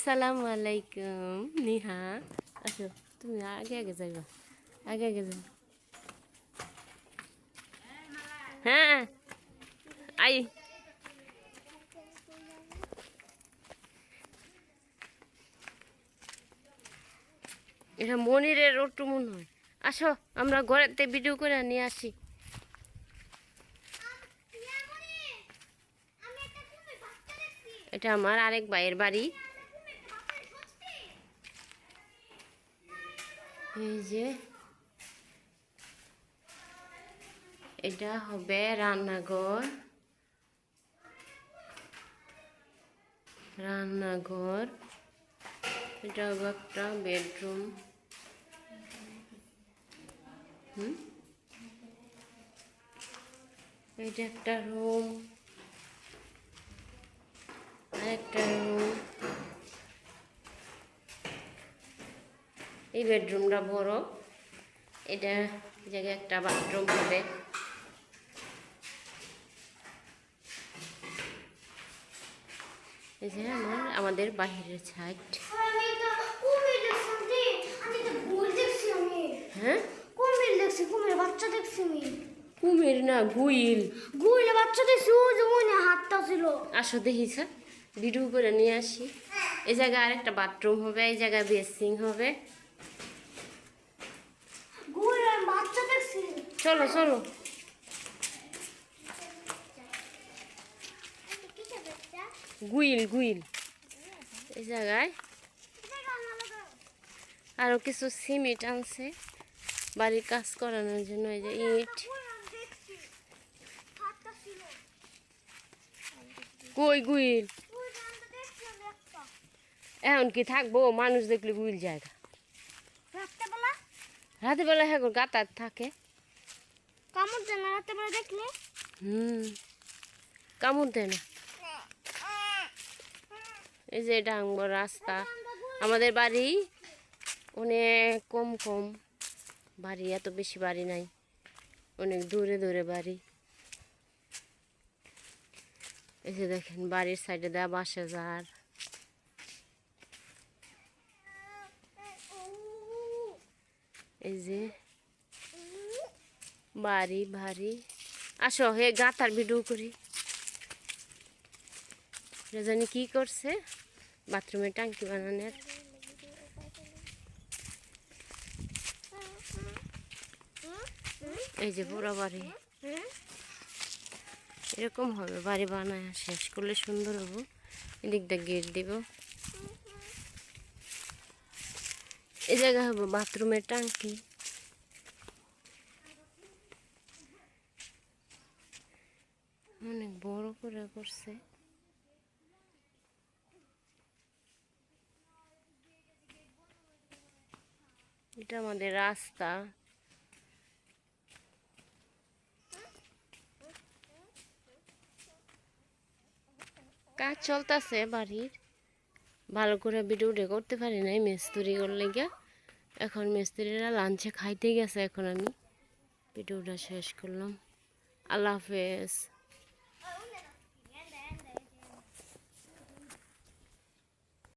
আসসালামু আলাইকুম। নিহা আসো তুমি আগে আগে যাইবা আগে আগে যাও হ্যাঁ আই। এটা মনিরের ওটু মনে হয়। আসো আমরা ঘরেতে ভিডিও করে নিয়ে আসি। এটা আমার আরেক ভাইয়ের বাড়ি। এই যে, এটা হবে রান্নাঘর। রান্নাঘর, এটা হবে একটা বেডরুম। হুম? এটা একটা রুম। আরেকটা রুম। এই বেডরুমটা বড় এটা জায়গায় একটা বাথরুম হবে এই যে আমার আমাদের বাহিরের আমি। হ্যাঁ কুমির দেখছি, বাচ্চা দেখছি। কুমির না বাচ্চা দেখছি, ও হাতটা ছিল। আসো করে নিয়ে আসি এই জায়গায় আরেকটা বাথরুম হবে এই জায়গায় বেসিং হবে গুইলের বাচ্চা দেখছি। চলো চলো। গুইল গুইল। এই জায়গায় আরও কিছু সিমেন্ট আনছে বাড়ির কাজ করানোর জন্য এই যে ইট। কই গুইল। এখন কি থাকব? মানুষ দেখলে গুইল জায়গা। রাত্রেবেলা? রাতে বেলা হ্যাঁ গাতার থাকে। কামড় দেয় না রাত্রেবেলা দেখলে? হুম, কামড় দেয় না। এই যে এটা রাস্তা। আমাদের বাড়ি অনেক কম কম বাড়ি, এত বেশি বাড়ি নাই। অনেক দূরে দূরে বাড়ি। এই যে দেখেন, বাড়ির সাইডে দেওয়া বাসা যার এই যে বাড়ি ভারী আসো, হে গাতার ভিডিও করি। জানি কি করছে? বাথরুমে টাঙ্কি বানানোর। এই যে পুরো বাড়ি। এরকম হবে, বাড়ি বানায় শেষ করলে সুন্দর হব। এদিক দিয়ে গেট দিব। এই জায়গা হবে বাথরুমের টাঙ্কি অনেক বড় করে করছে। এটা আমাদের রাস্তা। কাজ চলতেছে বাড়ির। ভালো করে ভিডিওটা করতে পারি নাই, মিস্ত্রি করলে গিয়া। এখন মিস্ত্রিরা লাঞ্চে খাইতে গেছে এখন আমি। ভিডিওটা শেষ করলাম। আল্লাহ হাফেজ।